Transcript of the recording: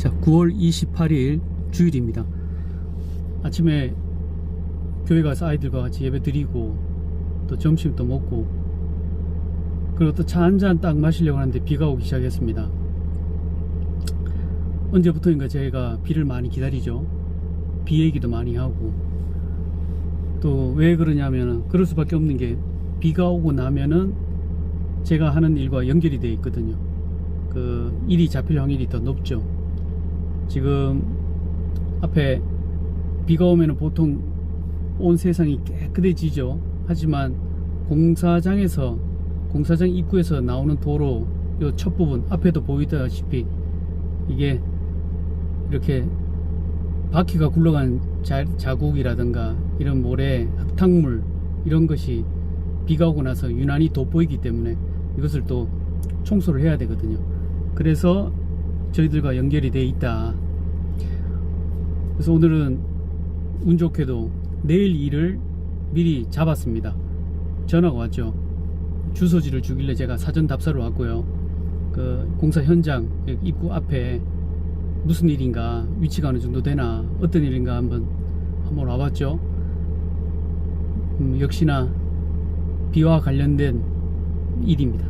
자, 9월 28일 주일입니다. 아침에 교회 가서 아이들과 같이 예배 드리고 또 점심도 먹고 그리고 또 차 한 잔 딱 마시려고 하는데 비가 오기 시작했습니다. 언제부터인가 제가 비를 많이 기다리죠. 비 얘기도 많이 하고 또 왜 그러냐면은 그럴 수밖에 없는 게 비가 오고 나면은 제가 하는 일과 연결이 되어 있거든요. 그 일이 잡힐 확률이 더 높죠. 지금 앞에 비가 오면은 보통 온 세상이 깨끗해지죠. 하지만 공사장에서 공사장 입구에서 나오는 도로 요첫 부분 앞에도 보이다시피 이게 이렇게 바퀴가 굴러간 자, 자국이라든가 이런 모래, 흙탕물 이런 것이 비가 오고 나서 유난히 돋보이기 때문에 이것을 또 청소를 해야 되거든요. 그래서 저희들과 연결이 돼 있다. 그래서 오늘은 운 좋게도 내일 일을 미리 잡았습니다. 전화가 왔죠. 주소지를 주길래 제가 사전 답사를 왔고요. 그 공사 현장 입구 앞에 무슨 일인가 위치가 어느 정도 되나 어떤 일인가 한번 한번 와봤죠. 음, 역시나 비와 관련된 일입니다.